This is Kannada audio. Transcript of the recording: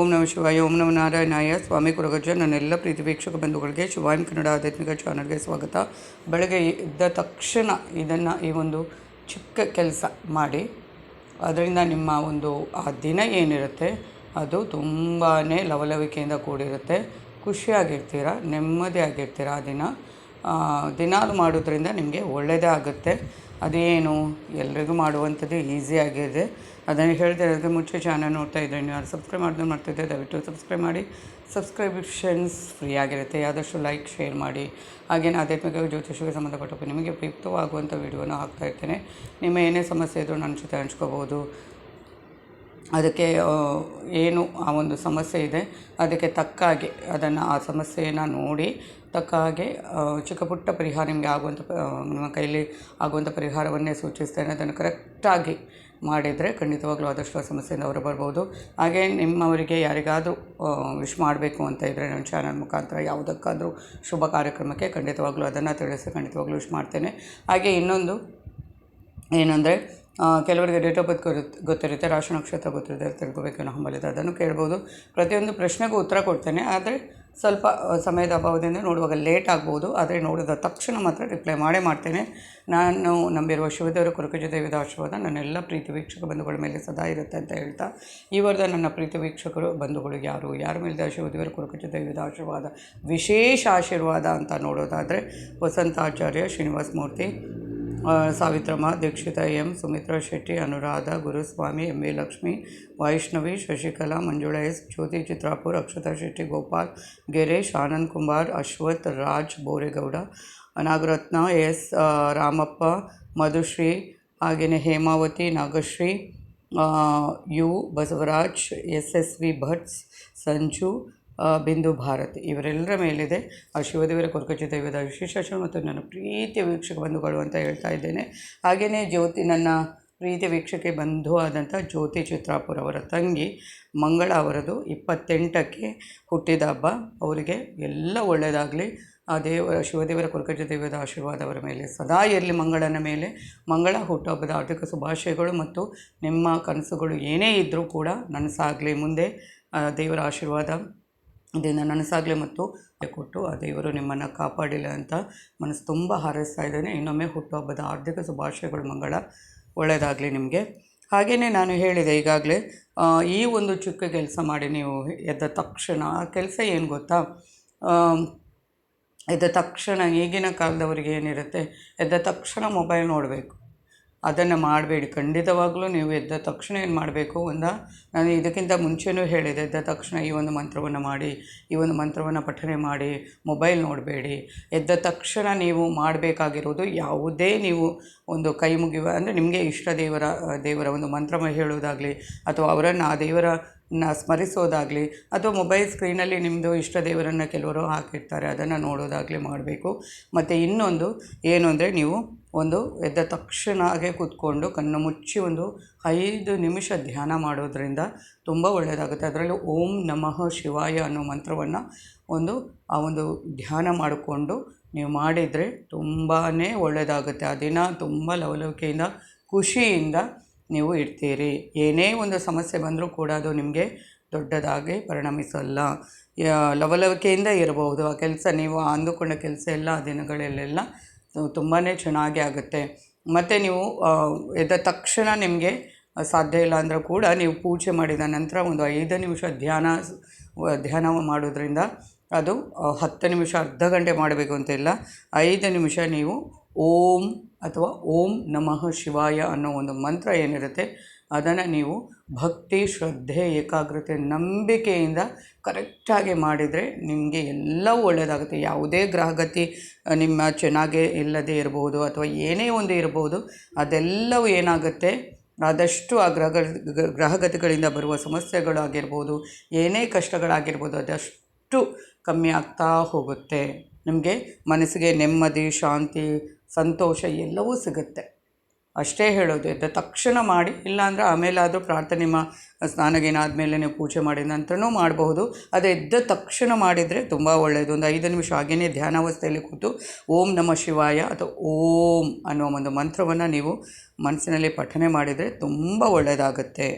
ಓಂ ನಮ ಶಿವಾಯ, ಓಂ ನಮ ನಾರಾಯಣಾಯ. ಸ್ವಾಮಿ ನನ್ನ ಎಲ್ಲ ಪ್ರೀತಿ ವೀಕ್ಷಕ ಬಂಧುಗಳಿಗೆ ಶಿವಾಯಂ ಕನ್ನಡ ಆಧ್ಯಾತ್ಮಿಕ ಚಾನಲ್ಗೆ ಸ್ವಾಗತ. ಬೆಳಗ್ಗೆ ಎದ್ದ ತಕ್ಷಣ ಇದನ್ನು ಈ ಒಂದು ಚಿಕ್ಕ ಕೆಲಸ ಮಾಡಿ, ಅದರಿಂದ ನಿಮ್ಮ ಒಂದು ಆ ದಿನ ಏನಿರುತ್ತೆ, ಅದು ತುಂಬಾ ಲವಲವಿಕೆಯಿಂದ ಕೂಡಿರುತ್ತೆ. ಖುಷಿಯಾಗಿರ್ತೀರ, ನೆಮ್ಮದಿಯಾಗಿರ್ತೀರ ಆ ದಿನ? ದಿನಾಲು ಮಾಡೋದ್ರಿಂದ ನಿಮಗೆ ಒಳ್ಳೆಯದೇ ಆಗುತ್ತೆ. ಅದೇನು ಎಲ್ರಿಗೂ ಮಾಡುವಂಥದ್ದು ಈಸಿ ಆಗಿದೆ. ಅದನ್ನು ಅದಕ್ಕೆ ಮುಂಚೆ ಚಾನಲ್ ನೋಡ್ತಾ ಇದ್ದೀನಿ ಯಾರು ಸಬ್ಸ್ಕ್ರೈಬ್ ಮಾಡಿದ್ರೆ ಮಾಡ್ತಿದ್ದೆ ದಯವಿಟ್ಟು ಸಬ್ಸ್ಕ್ರೈಬ್ ಮಾಡಿ. ಸಬ್ಸ್ಕ್ರಿಪ್ಷನ್ಸ್ ಫ್ರೀ ಆಗಿರುತ್ತೆ. ಆದಷ್ಟು ಲೈಕ್ ಶೇರ್ ಮಾಡಿ. ಹಾಗೇನು ಆಧ್ಯಾತ್ಮಿಕ ಜ್ಯೋತಿಷಕ್ಕೆ ಸಂಬಂಧಪಟ್ಟ ನಿಮಗೆ ಉಪಯುಕ್ತವಾಗುವಂಥ ವಿಡಿಯೋನ ಹಾಕ್ತಾ ಇರ್ತೇನೆ. ನಿಮ್ಮ ಏನೇ ಸಮಸ್ಯೆ ಇದ್ದರೂ ನನ್ನ ಜೊತೆ ಹಂಚ್ಕೋಬೋದು. ಅದಕ್ಕೆ ಏನು ಆ ಒಂದು ಸಮಸ್ಯೆ ಇದೆ, ಅದಕ್ಕೆ ತಕ್ಕ ಹಾಗೆ ಅದನ್ನು ಆ ಸಮಸ್ಯೆಯನ್ನು ನೋಡಿ, ತಕ್ಕ ಹಾಗೆ ಚಿಕ್ಕ ಪುಟ್ಟ ಪರಿಹಾರ ನಿಮಗೆ ಆಗುವಂಥ ನಿಮ್ಮ ಕೈಲಿ ಆಗುವಂಥ ಪರಿಹಾರವನ್ನೇ ಸೂಚಿಸ್ತೇನೆ. ಅದನ್ನು ಕರೆಕ್ಟಾಗಿ ಮಾಡಿದರೆ ಖಂಡಿತವಾಗ್ಲೂ ಆದಷ್ಟು ಆ ಸಮಸ್ಯೆಯಿಂದ ಹೊರ ಬರ್ಬೋದು. ಹಾಗೆ ನಿಮ್ಮವರಿಗೆ ಯಾರಿಗಾದರೂ ವಿಶ್ ಮಾಡಬೇಕು ಅಂತ ಇದ್ದರೆ ನನ್ನ ಚಾನಲ್ ಮುಖಾಂತರ ಯಾವುದಕ್ಕಾದರೂ ಶುಭ ಕಾರ್ಯಕ್ರಮಕ್ಕೆ ಖಂಡಿತವಾಗ್ಲೂ ಅದನ್ನು ತಿಳಿಸಿ ಖಂಡಿತವಾಗ್ಲೂ ವಿಶ್ ಮಾಡ್ತೇನೆ. ಹಾಗೆ ಇನ್ನೊಂದು ಏನಂದರೆ ಕೆಲವರಿಗೆ ಡೇಟ್ ಆಫ್ ಬರ್ತ್ ಗೊತ್ತು, ಗೊತ್ತಿರುತ್ತೆ, ರಾಶಿ ನಕ್ಷತ್ರ ಗೊತ್ತಿರುತ್ತೆ ತಿಳ್ಕೊಬೇಕು ಅನ್ನೋ ಹಂಬಲಿದೆ ಅದನ್ನು ಕೇಳ್ಬೋದು. ಪ್ರತಿಯೊಂದು ಪ್ರಶ್ನೆಗೂ ಉತ್ತರ ಕೊಡ್ತೇನೆ, ಆದರೆ ಸ್ವಲ್ಪ ಸಮಯದ ಅಭಾವದಿಂದ ನೋಡುವಾಗ ಲೇಟ್ ಆಗ್ಬೋದು, ಆದರೆ ನೋಡಿದ ತಕ್ಷಣ ಮಾತ್ರ ರಿಪ್ಲೈ ಮಾಡೇ ಮಾಡ್ತೇನೆ. ನಾನು ನಂಬಿರುವ ಶಿವದೇವರ ಕುರುಕಜ ದೇವಿದ ಆಶೀರ್ವಾದ, ನನ್ನೆಲ್ಲ ಪ್ರೀತಿ ವೀಕ್ಷಕ ಬಂಧುಗಳ ಮೇಲೆ ಸದಾ ಇರುತ್ತೆ ಅಂತ ಹೇಳ್ತಾ, ಈ ವಾರದ ನನ್ನ ಪ್ರೀತಿ ವೀಕ್ಷಕರು, ಬಂಧುಗಳು ಯಾರು? ಯಾರ ಮೇಲೆ ಶಿವದೇವರ ಕುರುಕಜ ದೇವಿದ ಆಶೀರ್ವಾದ? ವಿಶೇಷ ಆಶೀರ್ವಾದ ಅಂತ ನೋಡೋದಾದರೆ Vasantacharya Srinivasa Murthy. Savitramma Dikshita M Sumitra Shetty Anuradha Guruswamy M A Lakshmi Vaishnavi Shashikala Manjula S Jyothi Chitrapur Akshata Shetty Gopal Girish Anand Kumar Ashwath Raj Boregowda Nagaratna S ಆ, ರಾಮಪ್ಪ ಮಧುಶ್ರೀ ಹಾಗೆಯೇ ಹೇಮಾವತಿ ನಾಗಶ್ರೀ ಆ, U Basavaraj S S V ಭಟ್ಸ್ Sanju ಆ, Bindu Bharath. ಇವರೆಲ್ಲರ ಮೇಲಿದೆ. ಆ ಶಿವದೇವರ ಕೊರಕಚಿ ದೈವದ ವಿಶೇಷ ಮತ್ತು ನನ್ನ ಪ್ರೀತಿಯ ವೀಕ್ಷಕ ಬಂಧುಗಳು ಅಂತ ಹೇಳ್ತಾ ಇದ್ದೇನೆ. ಹಾಗೆಯೇ ಜ್ಯೋತಿ ನನ್ನ ಪ್ರೀತಿ ವೀಕ್ಷಕೆ ಬಂಧು ಆದಂಥ ಜ್ಯೋತಿ ಚಿತ್ರಾಪುರ ಅವರ ತಂಗಿ ಮಂಗಳ ಅವರದು ಇಪ್ಪತ್ತೆಂಟಕ್ಕೆ ಹುಟ್ಟಿದ ಹಬ್ಬ. ಅವರಿಗೆ ಎಲ್ಲ ಒಳ್ಳೆಯದಾಗಲಿ. ಆ ದೇವರ ಶಿವದೇವರ ಕೊರಕಜ ದೇವದ ಆಶೀರ್ವಾದ ಅವರ ಮೇಲೆ, ಸದಾ ಇರಲಿ ಮಂಗಳನ ಮೇಲೆ. ಮಂಗಳ ಹುಟ್ಟುಹಬ್ಬದ ಆರ್ಥಿಕ ಶುಭಾಶಯಗಳು ಮತ್ತು ನಿಮ್ಮ ಕನಸುಗಳು ಏನೇ ಇದ್ದರೂ ಕೂಡ ನನಸಾಗಲಿ ಮುಂದೆ. ದೇವರ ಆಶೀರ್ವಾದ. ಇದನ್ನು ನನಸಾಗಲಿ ಮತ್ತು ಕೊಟ್ಟು, ಆ ದೇವರು ನಿಮ್ಮನ್ನು ಕಾಪಾಡಿಲ್ಲ ಅಂತ ಮನಸ್ಸು ತುಂಬ ಹಾರೈಸ್ತಾ ಇದ್ದೇನೆ. ಇನ್ನೊಮ್ಮೆ ಹುಟ್ಟುಹಬ್ಬದ ಆರ್ಥಿಕ ಶುಭಾಶಯಗಳು ಮಂಗಳ. ಒಳ್ಳೆಯದಾಗಲಿ ನಿಮಗೆ. ಹಾಗೆಯೇ ನಾನು ಹೇಳಿದೆ ಈಗಾಗಲೇ ಈ ಒಂದು ಚಿಕ್ಕ ಕೆಲಸ ಮಾಡಿ ನೀವು ಎದ್ದ ತಕ್ಷಣ, ಆ ಕೆಲಸ ಏನು ಗೊತ್ತಾ? ಎದ್ದ ತಕ್ಷಣ ಈಗಿನ ಕಾಲದವರಿಗೆ ಏನಿರುತ್ತೆ? ಎದ್ದ ತಕ್ಷಣ ಮೊಬೈಲ್ ನೋಡಬೇಕು. ಅದನ್ನು ಮಾಡಬೇಡಿ. ಖಂಡಿತವಾಗ್ಲೂ ನೀವು ಎದ್ದ ತಕ್ಷಣ ಏನು ಮಾಡಬೇಕು? ಒಂದು, ನಾನು ಇದಕ್ಕಿಂತ ಮುಂಚೆನೂ ಹೇಳಿದೆ, ಎದ್ದ ತಕ್ಷಣ ಈ ಒಂದು ಮಂತ್ರವನ್ನು ಮಾಡಿ, ಈ ಒಂದು ಮಂತ್ರವನ್ನು ಪಠನೆ ಮಾಡಿ, ಮೊಬೈಲ್ ನೋಡಬೇಡಿ. ಎದ್ದ ತಕ್ಷಣ ನೀವು ಮಾಡಬೇಕಾಗಿರೋದು ಯಾವುದೇ ನೀವು ಒಂದು ಕೈ ಮುಗಿಯುವ, ಅಂದರೆ ನಿಮಗೆ ಇಷ್ಟ ದೇವರ ದೇವರ ಒಂದು ಮಂತ್ರ ಹೇಳುವುದಾಗಲಿ, ಅಥವಾ ಅವರನ್ನು ಆ ದೇವರ ನ ಸ್ಮರಿಸೋದಾಗಲಿ ಅಥವಾ ಮೊಬೈಲ್ ಸ್ಕ್ರೀನಲ್ಲಿ ನಿಮ್ಮದು ಇಷ್ಟ ದೇವರನ್ನು ಕೆಲವರು ಹಾಕಿರ್ತಾರೆ, ಅದನ್ನು ನೋಡೋದಾಗಲಿ ಮಾಡಬೇಕು. ಮತ್ತು ಇನ್ನೊಂದು ಏನು ಅಂದರೆ ನೀವು ಒಂದು ಎದ್ದ ತಕ್ಷಣ ಹಾಗೆ ಕೂತ್ಕೊಂಡು ಕಣ್ಣು ಮುಚ್ಚಿ ಒಂದು ಐದು ನಿಮಿಷ ಧ್ಯಾನ ಮಾಡೋದ್ರಿಂದ ತುಂಬ ಒಳ್ಳೆಯದಾಗುತ್ತೆ ಅದರಲ್ಲಿ ಓಂ ನಮಃ ಶಿವಾಯ ಅನ್ನೋ ಮಂತ್ರವನ್ನು ಒಂದು ಆ ಒಂದು ಧ್ಯಾನ ಮಾಡಿಕೊಂಡು ನೀವು ಮಾಡಿದರೆ ತುಂಬಾ ಒಳ್ಳೆಯದಾಗುತ್ತೆ ಆ ದಿನ ತುಂಬ ಲವಲವಿಕೆಯಿಂದ, ಖುಷಿಯಿಂದ ನೀವು ಇರ್ತೀರಿ ಏನೇ ಒಂದು ಸಮಸ್ಯೆ ಬಂದರೂ ಕೂಡ ಅದು ನಿಮಗೆ ದೊಡ್ಡದಾಗಿ ಪರಿಣಮಿಸಲ್ಲ. ಲವಲವಿಕೆಯಿಂದ ಇರಬಹುದು ಆ ಕೆಲಸ ನೀವು ಅಂದುಕೊಂಡ ಕೆಲಸ ಎಲ್ಲ ಆ ದಿನಗಳಲ್ಲೆಲ್ಲ ತುಂಬಾ ಚೆನ್ನಾಗಿ ಆಗುತ್ತೆ. ಮತ್ತು ನೀವು ಎದ್ದ ತಕ್ಷಣ ನಿಮಗೆ ಸಾಧ್ಯ ಇಲ್ಲ ಅಂದರೂ ಕೂಡ ನೀವು ಪೂಜೆ ಮಾಡಿದ ನಂತರ ಒಂದು ಐದು ನಿಮಿಷ ಧ್ಯಾನ ಧ್ಯಾನ ಮಾಡೋದ್ರಿಂದ ಅದು ಹತ್ತು ನಿಮಿಷ ಅರ್ಧ ಗಂಟೆ ಮಾಡಬೇಕು ಅಂತಿಲ್ಲ ಐದು ನಿಮಿಷ ನೀವು ಓಂ ಅಥವಾ ಓಂ ನಮಃ ಶಿವಾಯ ಅನ್ನೋ ಒಂದು ಮಂತ್ರ ಏನಿರುತ್ತೆ, ಅದನ್ನು ನೀವು ಭಕ್ತಿ, ಶ್ರದ್ಧೆ, ಏಕಾಗ್ರತೆ, ನಂಬಿಕೆಯಿಂದ ಕರೆಕ್ಟಾಗಿ ಮಾಡಿದರೆ ನಿಮಗೆ ಎಲ್ಲವೂ ಒಳ್ಳೆಯದಾಗುತ್ತೆ ಯಾವುದೇ ಗ್ರಹಗತಿ ನಿಮ್ಮ ಚೆನ್ನಾಗೇ ಇಲ್ಲದೆ ಇರಬಹುದು ಅಥವಾ ಏನೇ ಒಂದು ಇರಬಹುದು ಅದೆಲ್ಲವೂ ಏನಾಗುತ್ತೆ? ಆದಷ್ಟು ಆ ಗ್ರಹ ಗ್ರಹಗತಿಗಳಿಂದ ಬರುವ ಸಮಸ್ಯೆಗಳಾಗಿರ್ಬೋದು, ಏನೇ ಕಷ್ಟಗಳಾಗಿರ್ಬೋದು, ಅದಷ್ಟು ಕಮ್ಮಿ ಆಗ್ತಾ ಹೋಗುತ್ತೆ. ನಿಮಗೆ ಮನಸ್ಸಿಗೆ ನೆಮ್ಮದಿ, ಶಾಂತಿ ಸಂತೋಷ ಎಲ್ಲವೂ ಸಿಗುತ್ತೆ. ಅಷ್ಟೇ ಹೇಳೋದು, ಎದ್ದ ತಕ್ಷಣ ಮಾಡಿ, ಇಲ್ಲಾಂದರೆ ಆಮೇಲಾದರೂ ಪ್ರಾರ್ಥನೆ ಮಾ ಸ್ನಾನಗೇನಾದ ಆದಮೇಲೆ ನೀವು ಪೂಜೆ ಮಾಡಿದ ನಂತರನೂ ಮಾಡಬಹುದು. ಅದು ಎದ್ದ ತಕ್ಷಣ ಮಾಡಿದರೆ ತುಂಬ ಒಳ್ಳೆಯದು ಒಂದು ಐದು ನಿಮಿಷ ಹಾಗೆಯೇ ಧ್ಯಾನಾವಸ್ಥೆಯಲ್ಲಿ ಕೂತು ಓಂ ನಮ ಶಿವಾಯ ಅಥವಾ ಓಂ ಅನ್ನೋ ಒಂದು ಮಂತ್ರವನ್ನು ನೀವು ಮನಸ್ಸಿನಲ್ಲಿ ಪಠನೆ ಮಾಡಿದರೆ ತುಂಬ ಒಳ್ಳೆಯದಾಗುತ್ತೆ